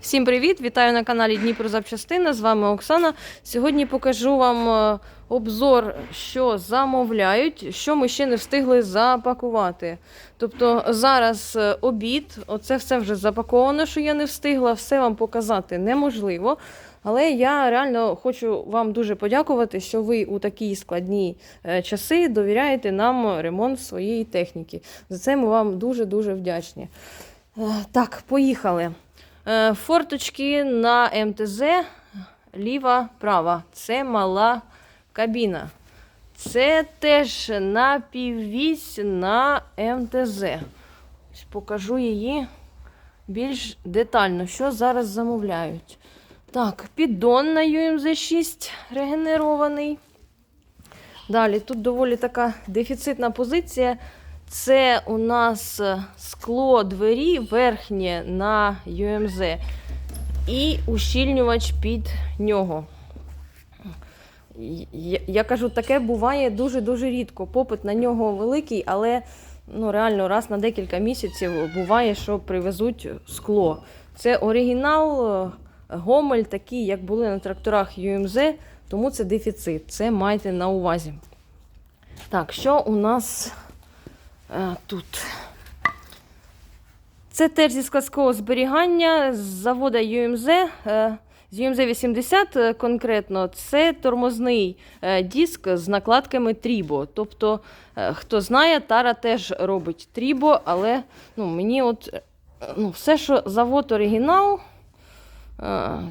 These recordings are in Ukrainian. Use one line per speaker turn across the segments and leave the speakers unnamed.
Всім привіт! Вітаю на каналі Дніпро Запчастина. З вами Оксана. Сьогодні покажу вам е, обзор, що замовляють, що ми ще не встигли запакувати. Тобто зараз е, обід, оце все вже запаковано, що я не встигла, все вам показати неможливо. Але я реально хочу вам дуже подякувати, що ви у такі складні е, часи довіряєте нам ремонт своєї техніки. За це ми вам дуже-дуже вдячні. Так, поїхали. Е, Форточки на МТЗ ліва, права. Це мала кабіна. Це теж напіввісь на МТЗ. Ось Покажу її більш детально, що зараз замовляють. Так, піддон на UMZ 6 регенерований. Далі тут доволі така дефіцитна позиція. Це у нас е, скло двері верхнє на UMZ і ущільнювач під нього. Я, я кажу, таке буває дуже-дуже рідко. Попит на нього великий, але ну, реально раз на декілька місяців буває, що привезуть скло. Це оригінал, е, гомель, такий, як були на тракторах UMZ, тому це дефіцит. Це майте на увазі. Так, що у нас е, тут? Це теж зі складського зберігання з завода UMZ. е, З UMZ 80 е, конкретно це тормозний диск з накладками Трібо. Тобто, хто знає, Тара теж робить Трібо, але ну, мені от ну, все, що завод оригінал,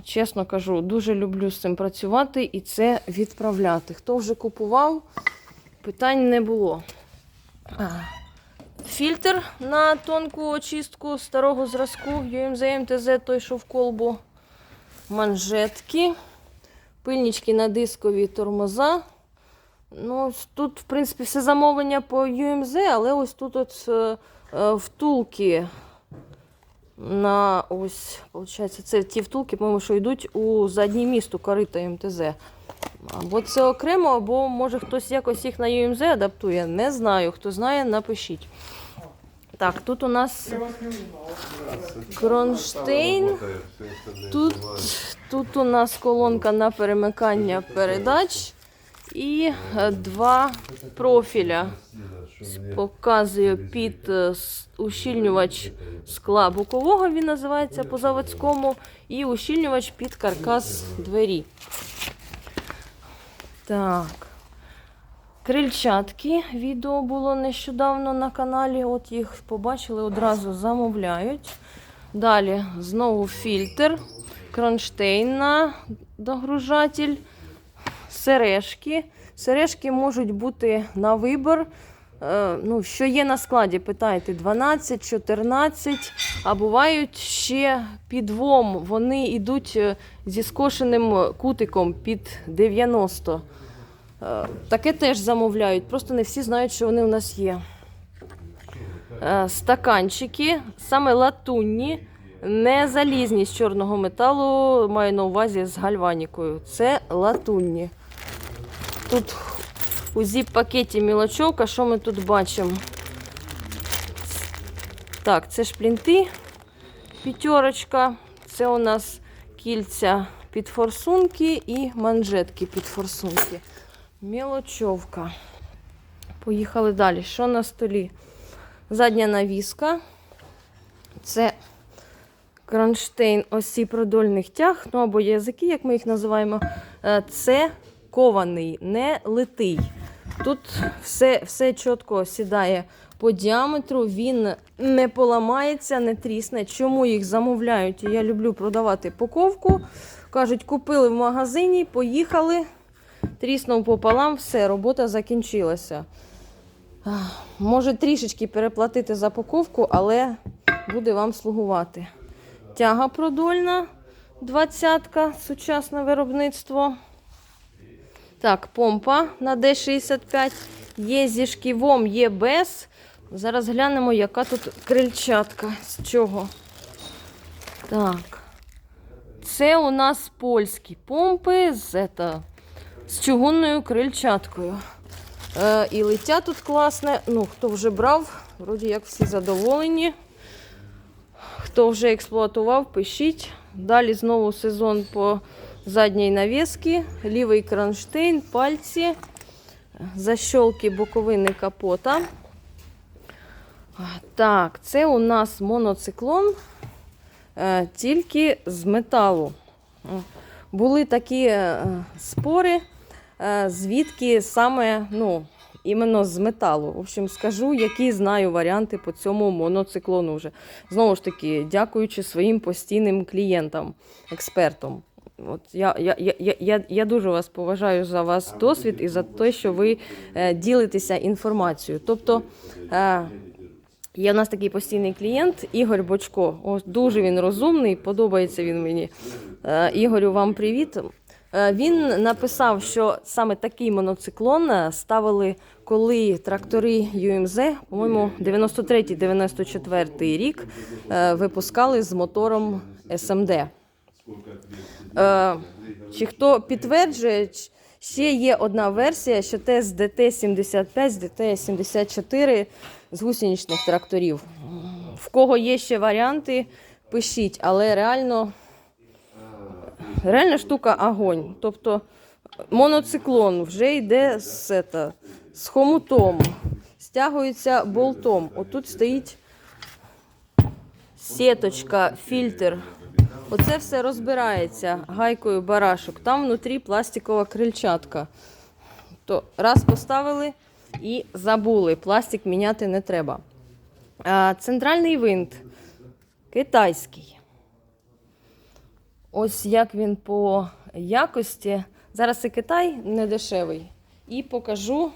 чесно кажу, дуже люблю з цим працювати і це відправляти. Хто вже купував, питань не було. Фільтр на тонку очистку старого зразку UMZ МТЗ, той, що в колбу. Манжетки, пильнички на дискові тормоза. Ну, тут, в принципі, все замовлення по UMZ, але ось тут от е, е, втулки на ось, виходить, це ті втулки, по-моєму, що йдуть у заднє місто корита МТЗ. Або це окремо, або може хтось якось їх на UMZ адаптує. Не знаю. Хто знає, напишіть. Так, тут у нас кронштейн. Тут, тут у нас колонка на перемикання передач і е, два профіля. Показую під е, ущільнювач скла бокового, він називається по заводському, і ущільнювач під каркас двері. Так. Крильчатки. Відео було нещодавно на каналі. От їх побачили, одразу замовляють. Далі знову фільтр, кронштейн на догружатель, сережки. Сережки можуть бути на вибір. Е, Ну, що є на складі, питайте 12, 14, а бувають ще підвом. Вони йдуть е, зі скошеним кутиком під 90. Е, Таке теж замовляють, просто не всі знають, що вони у нас є. Стаканчики, саме латунні, не залізні з чорного металу, маю на увазі з гальванікою. Це латунні. Тут у зіп-пакеті мілочок, а що ми тут бачимо? Так, це шплінти, п'ятерочка. Це у нас кільця під форсунки і манжетки під форсунки. Мілочовка. Поїхали далі. Що на столі? Задня навіска. Це кронштейн осі продольних тяг, ну або язики, як ми їх називаємо. Е, Це кований, не литий. Тут все, все чітко сідає по діаметру, він не поламається, не трісне. Чому їх замовляють? Я люблю продавати поковку. Кажуть, купили в магазині, поїхали, тріснув пополам, все, робота закінчилася. Може трішечки переплатити за паковку, але буде вам слугувати. Тяга продольна, двадцятка, сучасне виробництво. Так, помпа на D65. Є зі шківом, є без. Зараз глянемо, яка тут крильчатка. З чого. Так. Це у нас польські помпи з, ета, з чугунною крильчаткою. Е, і лиття тут класне. Ну, хто вже брав, вроді як всі задоволені. Хто вже експлуатував, пишіть. Далі знову сезон по задній навіски, лівий кронштейн, пальці, защолки боковини капота. Так, це у нас моноциклон, е, тільки з металу. Були такі е, спори, е, звідки саме, ну, іменно з металу. В общем, скажу, які знаю варіанти по цьому моноциклону вже. Знову ж таки, дякуючи своїм постійним клієнтам, експертам. От я, я, я, я, я, дуже вас поважаю за вас досвід і за те, що ви е, ділитеся інформацією. Тобто, е, є у нас такий постійний клієнт Ігор Бочко. О, дуже він розумний, подобається він мені. Е, Ігорю, вам привіт. Е, Він написав, що саме такий моноциклон е, ставили, коли трактори UMZ, по-моєму, 93-94 рік е, випускали з мотором SMD. Е, Чи хто підтверджує, ще є одна версія, що те з ДТ-75, з ДТ-74 з гусеничних тракторів. В кого є ще варіанти, пишіть, але реально, реально штука огонь. Тобто моноциклон вже йде з, ета, з хомутом, стягується болтом. Отут стоїть сіточка, фільтр. Оце все розбирається гайкою барашок. Там внутрі пластикова крильчатка. То раз поставили і забули. Пластик міняти не треба. А, центральний винт китайський. Ось як він по якості. Зараз і Китай не дешевий. І покажу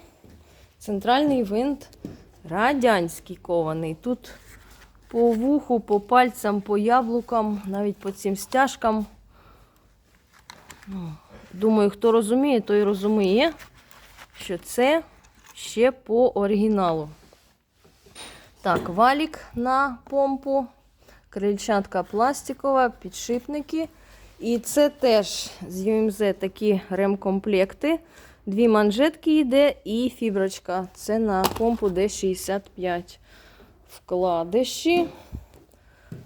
центральний винт радянський кований. Тут по вуху, по пальцям, по яблукам, навіть по цим стяжкам. Ну, Думаю, хто розуміє, той розуміє, що це ще по оригіналу. Так, валік на помпу, крильчатка пластикова, підшипники. І це теж з UMZ такі ремкомплекти. Дві манжетки йде і фіброчка. Це на помпу D65 вкладиші.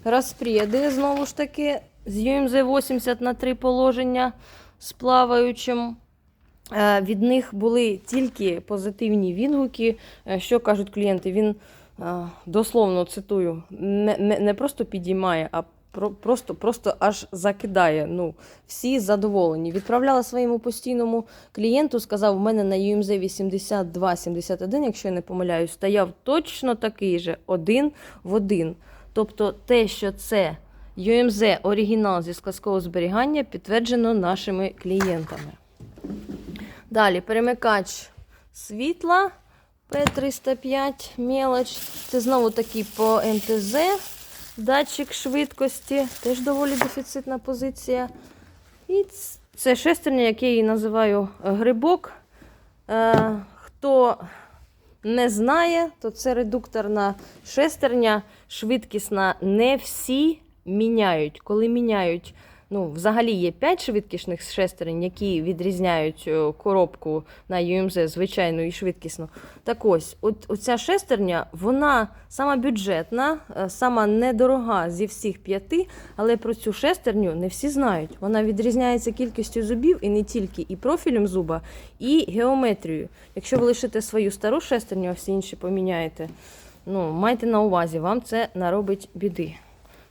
розпреди, знову ж таки, з UMZ 80 на 3 положення з плаваючим. Е, Від них були тільки позитивні відгуки. Е, Що кажуть клієнти? Він е, дословно цитую, не, не, не просто підіймає, а просто, просто аж закидає. Ну, всі задоволені. Відправляла своєму постійному клієнту, сказав, у мене на UMZ 82-71, якщо я не помиляюсь, стояв точно такий же, один в один. Тобто те, що це UMZ оригінал зі складського зберігання, підтверджено нашими клієнтами. Далі перемикач світла P305 мелоч. Це знову такий по МТЗ. Датчик швидкості, теж доволі дефіцитна позиція. І це шестерня, яке я її називаю е, грибок. Е, хто не знає, то це редукторна шестерня, швидкісна. Не всі міняють. Коли міняють, ну, взагалі є 5 швидкісних шестерень, які відрізняють е, коробку на UMZ, звичайну і швидкісну. Так ось, от, оця шестерня, вона сама бюджетна, е, сама недорога зі всіх п'яти, але про цю шестерню не всі знають. Вона відрізняється кількістю зубів і не тільки і профілем зуба, і геометрією. Якщо ви лишите свою стару шестерню, а всі інші поміняєте, ну, майте на увазі, вам це наробить біди.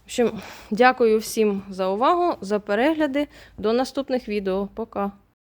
В общем, дякую всім за увагу, за перегляди. До наступних відео. Пока.